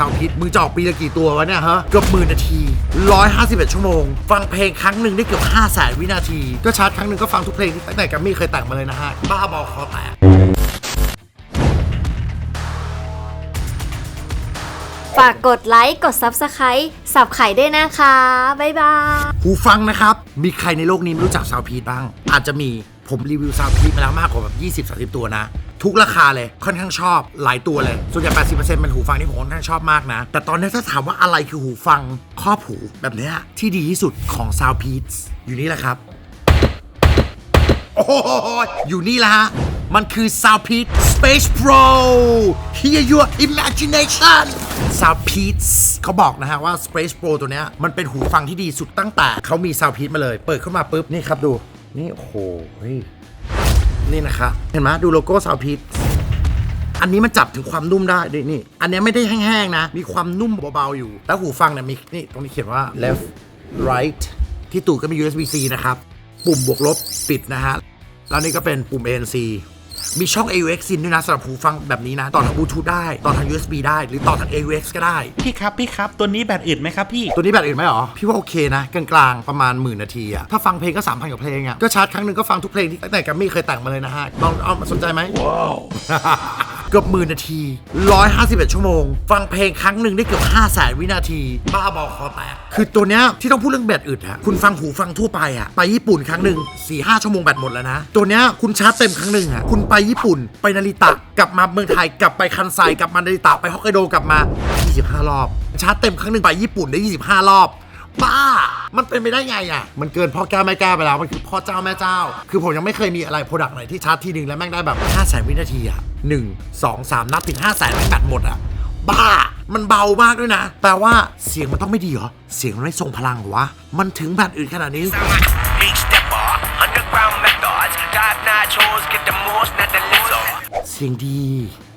ซาวพิษมึงจะออกปีละกี่ตัววะเนี่ยฮะเกือบหมื่นนาที 151 ชั่วโมง ฟังเพลงครั้งหนึ่งได้เกือบ5แสนวินาที ก็ชาร์จครั้งหนึ่งก็ฟังทุกเพลงที่ตั้งแต่แกัมมี่เคยแต่งมาเลยนะฮะ บ้าบอคอแตกฝากกดไลค์ กด Subscribe สับไข่ด้วยนะคะ บ๊ายบาย หูฟังนะครับ มีใครในโลกนี้ไม่รู้จักซาวพีทบ้าง อาจจะมี ผมรีวิวซาวพีทมาแล้วมากกว่าแบบ 20-30 ตัวนะ ทุกราคาเลยค่อนข้างชอบหลายตัวเลย ส่วนใหญ่ 80%เป็นหูฟังที่ผมค่อนข้างชอบมากนะ แต่ตอนนี้ถ้าถามว่าอะไรคือหูฟังครอบหูแบบเนี้ยที่ดีที่สุดของซาวพีทอยู่นี่แหละครับ โอ้โหอยู่นี่ละฮะมันคือ Soundpeak Space Pro Hear your imagination Soundpeak เขาบอกนะฮะว่า Space Pro ตัวเนี้ยมันเป็นหูฟังที่ดีสุดตั้งแต่เขามี Soundpeak มาเลย เปิดเข้ามาปุ๊บ นี่ครับดู นี่โอ้โหเฮ้ยนี่นะครับเห็นไหมดูโลโก้ Soundpiz อันนี้มันจับถึงความนุ่มได้ดินี่ อันนี้ไม่ได้แห้งๆนะ มีความนุ่มเบาๆอยู่ แล้วหูฟังเนี่ยมีนี่ตรงนี้เขียนว่า left right ที่ตูดก็มี USB-C นะครับ ปุ่มบวกลบปิดนะฮะ แล้วนี่ก็เป็นปุ่ม ANC มีช่อง AUX in ด้วยนะสำหรับหูฟังแบบนี้นะ ต่อทางบลูทูธได้ ต่อทาง USB ได้ หรือต่อทาง AUX ก็ได้ พี่ครับ พี่ครับ ตัวนี้แบตอึดไหมครับพี่ ตัวนี้แบตอื่นไหมหรอ พี่ว่าโอเคนะ กลางๆ ประมาณหมื่นนาทีอะถ้าฟังเพลงก็3,000กว่าเพลงอะก็ชาร์จครั้งหนึ่งก็ฟังทุกเพลงที่ตั้งแต่แกัมมี่เคยแต่งมาเลยนะฮะลองเอามาสนใจไหมว้าว เกือบหมื่นนาที 151 ชั่วโมง ฟังเพลงครั้งหนึ่งได้เกือบ5แสนวินาที บ้าบอคอแตกคือตัวเนี้ยที่ต้องพูดเรื่องแบตอึดฮะคุณฟังหูฟังทั่วไปอะไปญี่ปุ่นครั้งหนึ่ง4 5 ชั่วโมงแบตหมดแล้วนะ ตัวเนี้ยคุณชาร์จเต็มครั้งหนึ่งอะคุณไปญี่ปุ่น ไปนาริตะกลับมาเมืองไทยกลับไปคันไซกลับมานาริตะไปฮอกไกโดกลับมา 25 รอบ ชาร์จเต็มครั้งหนึ่งไปญี่ปุ่นได้ 25 รอบ บ้า มันเป็นไปได้ไงอะ มันเกินพ่อแก้วแม่แก้วไปแล้ว มันคือพ่อเจ้าแม่เจ้า คือผมยังไม่เคยมีอะไรโปรดักต์ไหนที่ชาร์จทีหนึ่งแล้วแม่งได้แบบ5แสนวินาทีอะ1 2 3นับถึง5แสนแม่งแบตหมดอะบ้า มันเบามากด้วยนะ แปลว่าเสียงมันต้องไม่ดีเหรอ เสียงมันไม่ทรงพลังเหรอวะ มันถึงแบตอื่นขนาดนี้ Big stepper, underground methods, dive nachos, get the most, not the little. เสียงดี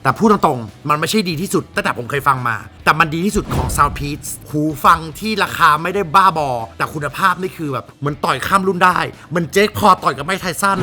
แต่พูดตรงๆ มันไม่ใช่ดีที่สุดตั้งแต่ผมเคยฟังมา แต่มันดีที่สุดของ Soundpeats หูฟังที่ราคาไม่ได้บ้าบอ แต่คุณภาพนี่คือแบบเหมือนต่อยข้ามรุ่นได้ มันเจ๊กพอต่อยกับไม่ไทสัน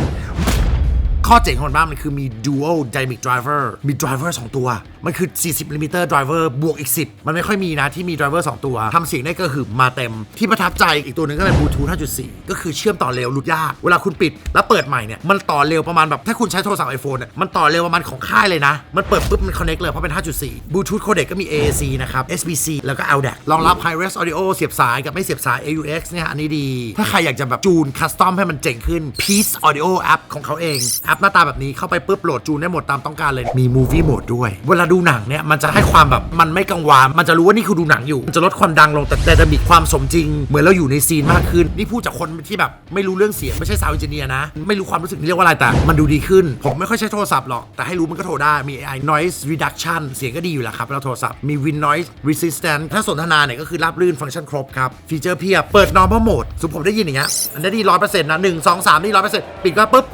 ข้อเจ๋งของมันบ้างมันคือมี dual dynamic driver มี driver 2 ตัว มันคือ 40 mm driver บวกอีก 10 มันไม่ค่อยมีนะที่มี driver 2 ตัวทำเสียงได้ก็คือมาเต็ม ที่ประทับใจอีกตัวหนึ่งก็เป็น bluetooth 5.4 ก็คือเชื่อมต่อเร็วหลุดยาก เวลาคุณปิดแล้วเปิดใหม่เนี่ย มันต่อเร็วประมาณแบบ ถ้าคุณใช้โทรศัพท์ iPhone เนี่ยมันต่อเร็วประมาณของค่ายเลยนะ มันเปิดปุ๊บมัน connect เลยเพราะเป็น 5.4 bluetooth codec ก็มี AAC นะครับ SBC แล้วก็ LDAC รองรับ high res audio เสียบสายกับไม่เสียบสาย AUX เนี่ยอันนี้ดี ถ้าใครอยากจะแบบจูนคัสตอมให้มันเจ๋งขึ้น Peace Audio App ของเขาเองแอปหน้าตาแบบนี้เข้าไปปุ๊บโหลดจูนได้หมดตามต้องการเลยมี Movie Mode ด้วย เวลาดูหนังเนี่ยมันจะให้ความแบบมันไม่กังวานมันจะรู้ว่านี่คือดูหนังอยู่มันจะลดความดังลงแต่แต่จะมีความสมจริง เหมือนเราอยู่ในซีนมากขึ้นนี่พูดจากคนที่แบบไม่รู้เรื่องเสียงไม่ใช่ซาวด์เจิเนียร์นะ ไม่รู้ความรู้สึกนี่เรียกว่าอะไรแต่ มันดูดีขึ้น ผมไม่ค่อยใช้โทรศัพท์หรอก แต่ให้รู้มันก็โทรได้มี AI noise reduction เสียงก็ดีอยู่แล้วครับแล้วโทรศัพท์มี win noise resistant ถ้าสนทนาเนี่ยก็คือราบรื่นฟังก์ชันครบครับฟีเจอร์เพียบเปิด normal mode สมมติผมได้ยินอย่างเงี้ยอันนี้ดีร้อยเปอร์เซ็นต์นะหนึ่งสองสามนี่ร้อยเปอร์เซ็นต์ปิดก็ปุ๊บ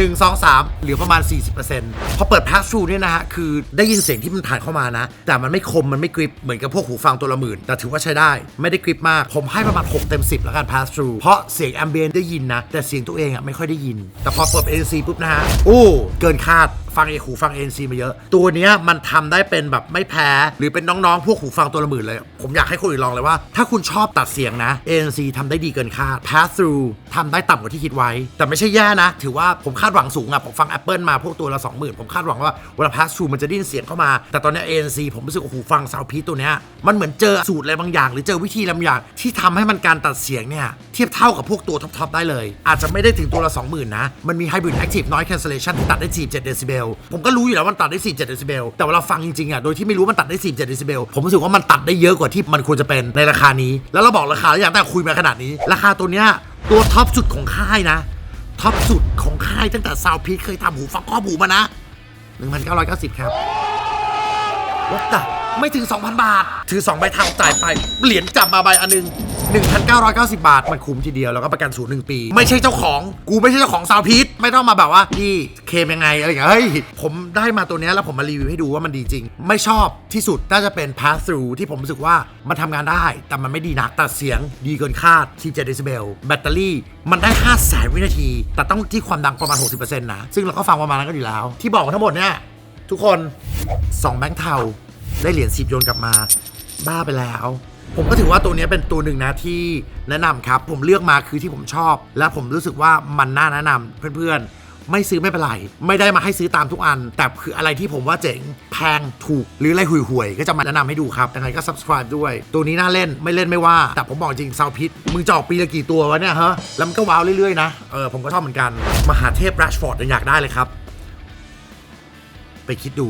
1 2 3 เหลือประมาณ 40%พอเปิด pass through เนี่ยนะฮะ คือได้ยินเสียงที่มันผ่านเข้ามานะ แต่มันไม่คมมันไม่กริปเหมือนกับพวกหูฟังตัวละหมื่น แต่ถือว่าใช้ได้ ไม่ได้กริปมาก ผมให้ประมาณ 6 เต็ม 10 แล้วกัน pass through เพราะเสียง ambient ได้ยินนะ แต่เสียงตัวเองอะไม่ค่อยได้ยิน แต่พอเปิด ANC ปุ๊บนะฮะโอ้เกินคาดฟังเอหูฟัง ANC มาเยอะ ตัวเนี้ยมันทำได้เป็นแบบไม่แพ้ หรือเป็นน้องๆ พวกหูฟังตัวละหมื่นเลย ผมอยากให้คนอื่นลองเลยว่า ถ้าคุณชอบตัดเสียงนะ ANC ทำได้ดีเกินคาด pass through ทำได้ต่ำกว่าที่คิดไว้ แต่ไม่ใช่แย่นะ ถือว่าผมคาดหวังสูงอะผมฟัง Apple มาพวกตัวละ 20,000 ผมคาดหวังว่าเวลา pass through มันจะได้ยินเสียงเข้ามา แต่ตอนนี้ ANC ผมรู้สึกว่าหูฟังซาวพีตัวเนี้ยมันเหมือนเจอสูตรอะไรบางอย่าง หรือเจอวิธีอะไรบางอย่าง ที่ทำให้มันการตัดเสียงเนี่ยเทียบเท่ากับพวกตัวท็อปๆได้เลย อาจจะไม่ได้ถึงตัวละ 20,000 นะ มันมี hybrid active noise cancellation ที่ตัดได้47เดซิเบลผมก็รู้อยู่แล้วมันตัดได้47เดซิเบลแต่เวลาฟังจริงๆอะโดยที่ไม่รู้มันตัดได้47เดซิเบลผมรู้สึกว่ามันตัดได้เยอะกว่าที่มันควรจะเป็นในราคานี้ แล้วเราบอกราคาแล้วอย่างแต่คุยมาขนาดนี้ ราคาตัวเนี้ย ตัวท็อปสุดของค่ายนะท็อปสุดของค่ายตั้งแต่ซาวพีเคยทำหูฟังข้อหูมานะ 1,990 ครับวัดตะ ไม่ถึง 2,000 บาท ถือ 2 ใบเทาจ่ายไป เหรียญจับมาใบอันหนึง 1,990 บาท มันคุ้มทีเดียว แล้วก็ประกันศูนย์หนึ่งปี ไม่ใช่เจ้าของ กูไม่ใช่เจ้าของซาวพีทไม่ต้องมาแบบว่าพี่เคมยังไงอะไรอย่างเงี้ยเฮ้ย ผมได้มาตัวเนี้ยแล้วผมมารีวิวให้ดูว่ามันดีจริง ไม่ชอบที่สุดน่าจะเป็น pass through ที่ผมรู้สึกว่ามันทำงานได้ แต่มันไม่ดีนักตัดเสียงดีเกินคาด47เดซิเบลแบตเตอรี่มันได้5แสนวินาที แต่ต้องที่ความดังประมาณ 60%นะซึ่งเราก็ฟังประมาณนั้นก็อยู่แล้ว ที่บอกทั้งหมดเนี่ยทุกคน 2 แบงค์เทา ได้เหรียญสิบโยนกลับมา บ้าไปแล้ว ผมก็ถือว่าตัวนี้เป็นตัวหนึ่งนะที่แนะนำครับ ผมเลือกมาคือที่ผมชอบ และผมรู้สึกว่ามันน่าแนะนำเพื่อนๆ ไม่ซื้อไม่เป็นไร ไม่ได้มาให้ซื้อตามทุกอัน แต่คืออะไรที่ผมว่าเจ๋งแพงถูกหรืออะไรห่วยๆ ก็จะมาแนะนำให้ดูครับยังไงก็ subscribe ด้วย ตัวนี้น่าเล่นไม่เล่นไม่ว่า แต่ผมบอกจริงซาวพิษมึงจอกปีละกี่ตัววะเนี่ยฮะแล้วมันก็ว้าวเรื่อยๆนะเออผมก็ชอบเหมือนกันมหาเทพแรชฟอร์ดยังอยากได้เลยครับ ไปคิดดู